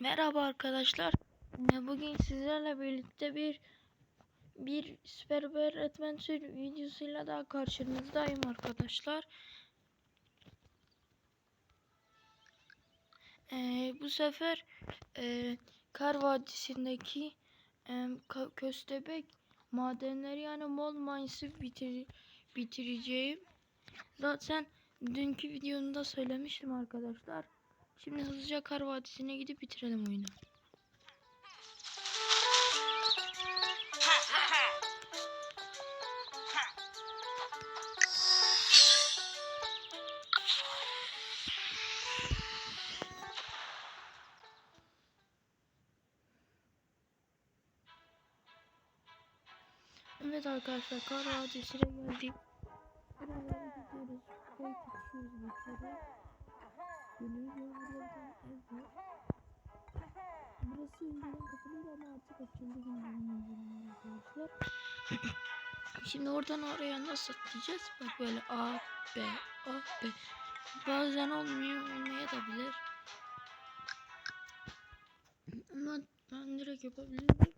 Merhaba arkadaşlar. Ee, Bugün sizlerle birlikte bir bir Bear Adventure videosuyla daha karşınızdayım arkadaşlar. Ee, bu sefer e, Kar Vadisi'ndeki e, köstebek madenleri yani Mol Mines'ı bitir bitireceğim. Zaten dünkü videomda söylemiştim arkadaşlar. Şimdi hızlıca Kar Vadisi'ne gidip bitirelim oyunu. Evet arkadaşlar Kar Vadisi'ne geldik. Buralara gidiyoruz. Buraya çıkışıyoruz bir kere. Geliyor buradan ev var. Burası önceden kapalıydı ama artık açıldı arkadaşlar. Şimdi oradan oraya nasıl atlayacağız? Bak böyle A, B, A, B. Bazen olmuyor, olmayabilir. Ama ben direkt yapabilirim.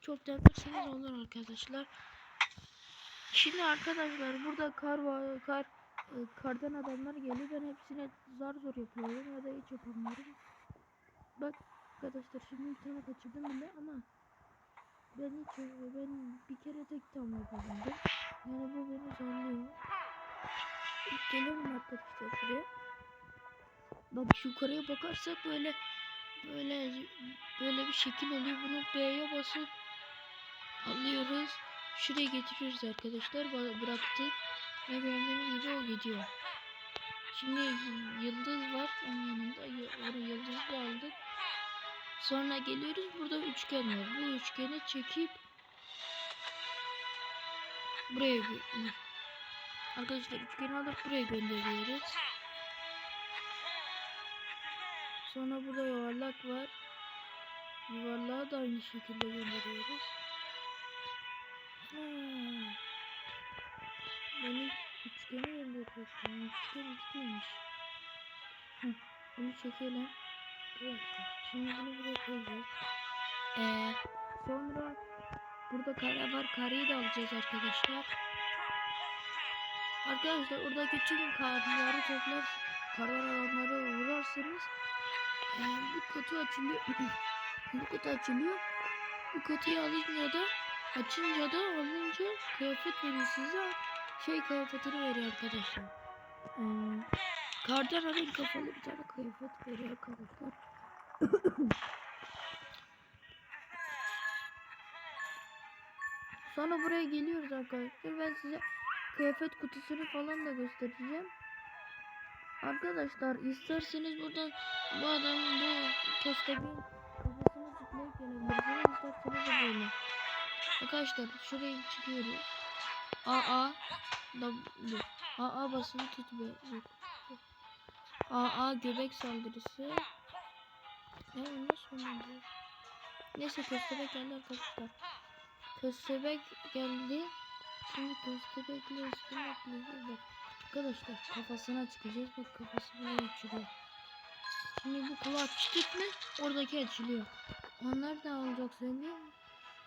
Çok denerseniz olur arkadaşlar. Şimdi arkadaşlar burada kar var, kar e, kardan adamlar geliyor. Ben hepsine zar zor yapıyorum ya da hiç yapamıyorum. Bak arkadaşlar şimdi bir tane kaçırdım bile ama ben hiç ben bir kere tek tam yapabildim. Yani bu beni zorluyor. İlk geliyorum arkadaşlar şuraya. Bak yukarıya bakarsak böyle böyle böyle bir şekil oluyor. Bunu B'ye basıp alıyoruz. Şuraya getiriyoruz arkadaşlar. Bıraktık. Ve gördüğünüz gibi o gidiyor. Şimdi yıldız var onun yanında. Oraya yıldızı aldık. Sonra geliyoruz. Burada üçgen var. Bu üçgeni çekip buraya gö- Arkadaşlar üçgeni alıp buraya gönderiyoruz. Sonra burada yuvarlak var. Yuvarlağı da aynı şekilde gönderiyoruz. Ha. Beni üçgene gönderiyorsun. Üçgen gitmemiş. Bunu çekelim. Evet. Şimdi bunu buraya koyacağız. Ee, sonra burada kare var. Kareyi de alacağız arkadaşlar. Arkadaşlar oradaki tüm karları toplar karlar alanları vurarsanız ee, bu kutu açılıyor. bu kutu açılıyor. Bu kutuyu alınca da açınca da alınca kıyafet veriyor size. Şey kıyafetini veriyor arkadaşlar. Ee, kardan adam kafalı bir tane kıyafet veriyor arkadaşlar. Sonra buraya geliyoruz arkadaşlar. Ben size kıyafet kutusunu falan da göstereceğim. Arkadaşlar isterseniz buradan bu adamın bu köstebeğin kafasını zıplayıp gelebilirsiniz. İsterseniz de böyle. Arkadaşlar şuraya çıkıyoruz. AA W AA basılı tut be. Yok. AA göbek saldırısı. Ne o nasıl oldu? Neyse köstebek geldi arkadaşlar. Köstebek geldi. Şimdi köstebekle üstüne atlayacağız. Bak. Arkadaşlar kafasına çıkacağız. Bak kafası böyle açılıyor. Şimdi bu kulağı açtık mı oradaki açılıyor. Onlar da olacak söyleyeyim mi?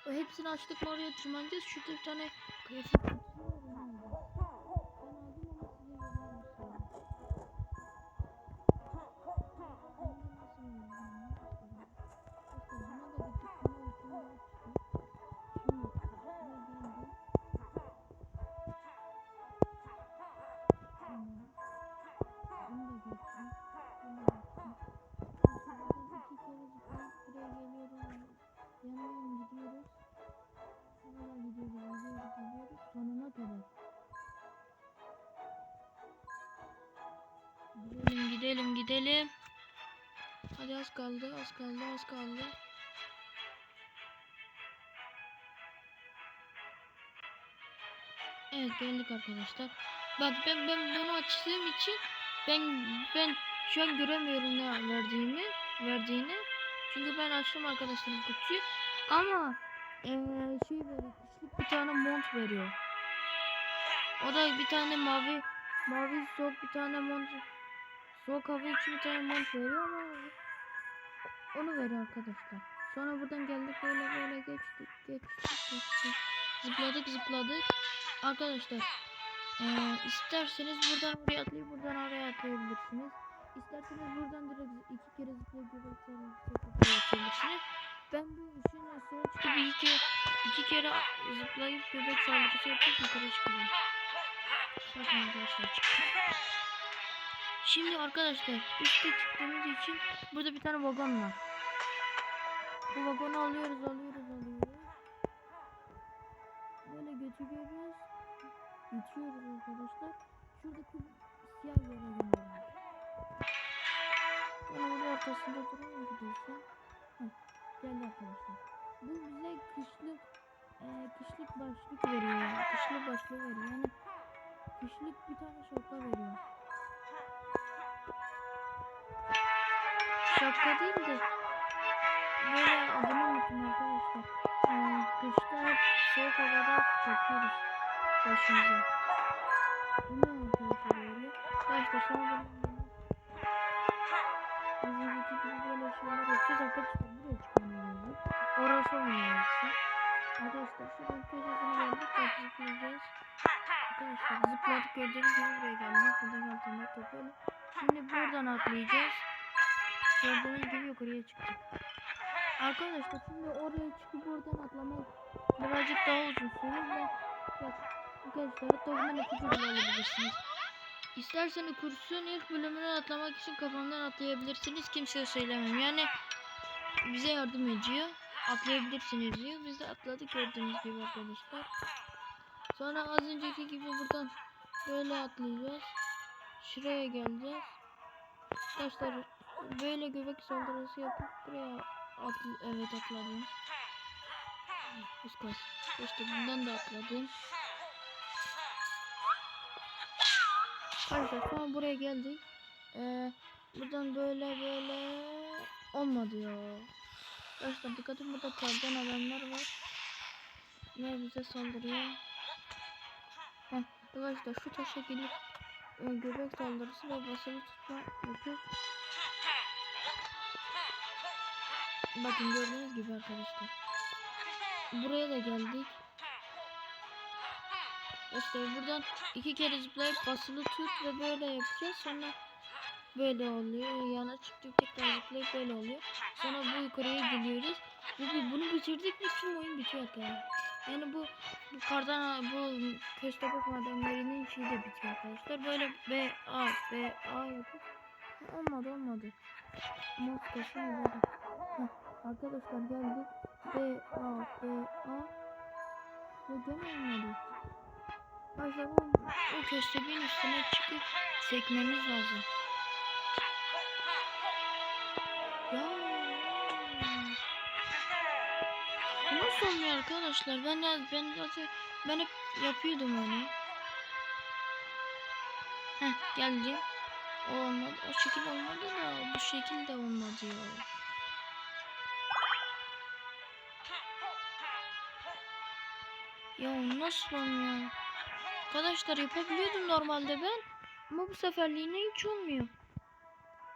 Hepsini açtık mı oraya tırmanacağız. Şurada bir tane kıyafet kutusu var. Ama size vereyim sonra. Sonuna kadar. Gidelim gidelim gidelim. Hadi az kaldı az kaldı az kaldı. Evet geldik arkadaşlar. Bak ben ben bunu açtığım için ben ben şu an göremiyorum ne verdiğimi verdiğini. Çünkü ben açtım arkadaşlar kutuyu. Ama eee şey veriyor. Bir tane mont veriyor. O da bir tane mavi mavi soğuk bir tane mont soğuk hava için bir tane mont veriyor ama onu veriyor arkadaşlar. Sonra buradan geldik böyle böyle geçtik geçtik geçtik. Zıpladık zıpladık. Arkadaşlar eee isterseniz buradan oraya atlayıp buradan oraya atlayabilirsiniz. İsterseniz buradan direkt iki kere zıplayıp atabilirsiniz. Ben bu işin aslında çıkıp iki, iki kere zıplayıp göbek saldırısı yapıp yukarı çıkacağım. Bakın arkadaşlar çıktım. Şimdi arkadaşlar üstte çıktığımız için burada bir tane vagon var. Bu vagonu alıyoruz alıyoruz alıyoruz. Böyle götürüyoruz. Geçiyoruz arkadaşlar. Şuradaki siyah yere gönderiyoruz. Burada ortasında duruyor mu gidiyorsun? Geldi arkadaşlar. Bu bize kışlık e, kışlık başlık veriyor. Kışlık başlık veriyor. Yani kışlık bir tane şapka veriyor. Şapka değil de böyle adını unuttum arkadaşlar. Yani kışta hep soğuk havada takıyoruz başımıza. Bu ne arkadaşlar böyle? Arkadaşlar sonra böyle Bizdeki gibi böyle şeyler yapacağız arkadaşlar. Orası olmuyor yoksa. Arkadaşlar şuradan köşesine geldik. Zıplayacağız. Arkadaşlar zıpladık gördüğünüz gibi buraya geldik. Buradan altında toplayalım. Şimdi buradan atlayacağız. Gördüğünüz gibi yukarıya çıktık. Arkadaşlar şimdi oraya çıkıp oradan atlamak birazcık daha uzun sürer ve arkadaşlar hatta bundan ipucu bile alabilirsiniz. İsterseniz kursun ilk bölümünü atlamak için kafamdan atlayabilirsiniz. Kimseye söylemem. Yani bize yardım ediyor. Atlayabilirsiniz diyor. Biz de atladık gördüğünüz gibi arkadaşlar. Sonra az önceki gibi buradan böyle atlayacağız. Şuraya geleceğiz. Arkadaşlar böyle göbek saldırısı yapıp buraya atl evet atladım. Kıskas. İşte bundan da atladım. Arkadaşlar sonra buraya geldik. Ee, buradan böyle böyle olmadı ya. Arkadaşlar dikkatim burada kardan adamlar var. Ne bize saldırıyor. Heh, arkadaşlar şu taşa gelip e, göbek saldırısı ve basılı tutma yapıp Bakın gördüğünüz gibi arkadaşlar. Buraya da geldik. İşte buradan iki kere zıplayıp basılı tut ve böyle yapacağız. Sonra böyle oluyor. Yana çıktık tekrar zıplayıp böyle oluyor. Sonra bu yukarıya geliyoruz. Bu, bu- bunu bitirdik mi tüm oyun bitiyor arkadaşlar. Yani bu, bu kardan bu köstebek mademlerinin şeyi de bitiyor arkadaşlar. Böyle B A B A yapıp olmadı olmadı. Kaşını böyle. Heh, Arkadaşlar geldik. B A B A ve gene olmadı. Bu, o köstebeğin üstüne çıkıp sekmemiz lazım. Nasıl olmuyor arkadaşlar? Ben ben zaten ben hep yapıyordum onu. Heh geldi. O olmadı. O şekil olmadı da bu şekil de olmadı ya. Ya nasıl olmuyor? Arkadaşlar yapabiliyordum normalde ben. Ama bu seferliğine hiç olmuyor.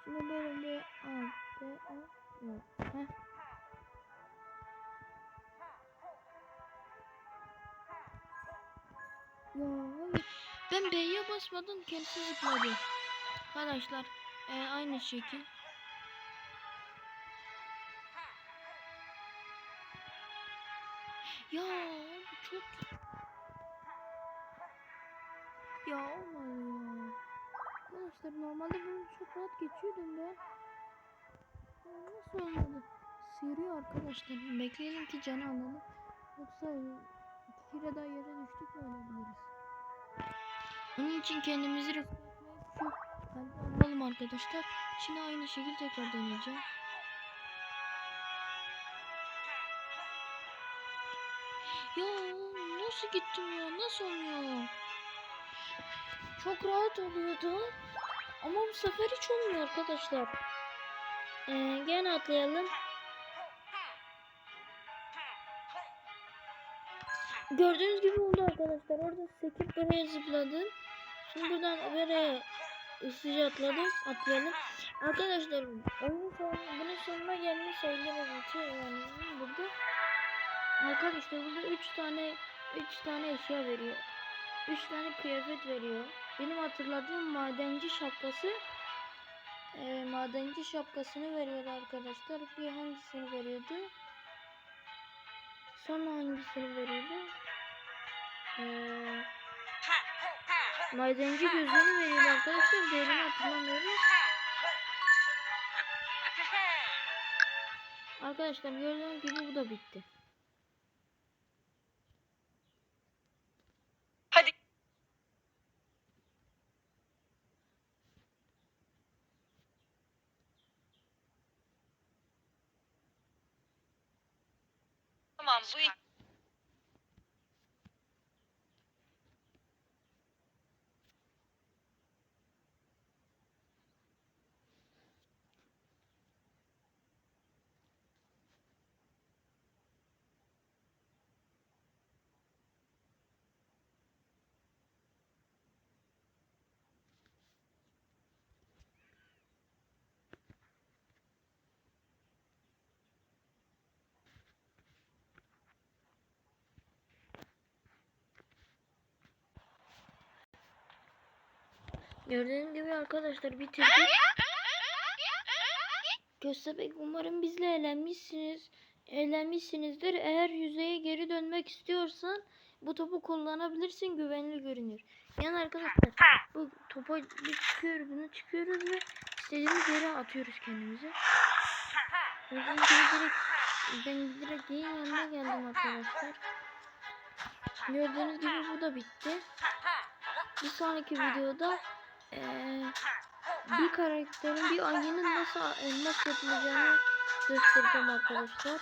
Şimdi böyle bir al, be, al, yok. Heh. Ben B'ye basmadım kendisi zıpladı. Arkadaşlar e, aynı şekil. Ya bu çok ya olmadı ya. Arkadaşlar normalde bunu çok rahat geçiyordum ben. Nasıl olmadı? Sıyırıyor arkadaşlar. Bekleyelim ki canı alalım. Yoksa daha yere düştük mü ölebiliriz. Onun için kendimizi alalım arkadaşlar. Şimdi aynı şekilde tekrar deneyeceğim. Ya nasıl gittim ya? Nasıl olmuyor? Çok rahat oluyordu. Ama bu sefer hiç olmuyor arkadaşlar. Ee, gene atlayalım. Gördüğünüz gibi oldu arkadaşlar. Orada sekip buraya zıpladım. Şimdi buradan buraya hızlıca atladık, atlayalım. Arkadaşlar oyun sonu, bunun sonuna gelmiş sayılır bitiyor yani burada. Arkadaşlar burada 3 tane 3 tane eşya veriyor. 3 tane kıyafet veriyor. Benim hatırladığım madenci şapkası e, madenci şapkasını veriyordu arkadaşlar. Bir hangisini veriyordu? Sonra hangisini veriyordu? Eee Madenci gözlüğünü veriyordu arkadaşlar. Diğerini hatırlamıyorum. Arkadaşlar gördüğünüz gibi bu da bitti. Hadi. Tamam bu Gördüğünüz gibi arkadaşlar bitirdik. Köstebek umarım bizle eğlenmişsiniz. Eğlenmişsinizdir. Eğer yüzeye geri dönmek istiyorsan bu topu kullanabilirsin. Güvenli görünür. Yani arkadaşlar bu topa bir çıkıyoruz, bunu çıkıyoruz ve istediğimiz yere atıyoruz kendimizi. Gibi direkt ben direkt yayın yanına geldim arkadaşlar. Gördüğünüz gibi bu da bitti. Bir sonraki videoda eee, bir karakterin bir ayının nasıl elmas yapılacağını göstereceğim arkadaşlar.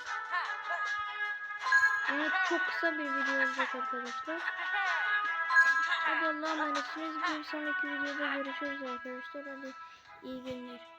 Evet çok kısa bir video olacak arkadaşlar. Hadi Allah'a emanetsiniz. Bir sonraki videoda görüşürüz arkadaşlar. Hadi iyi günler.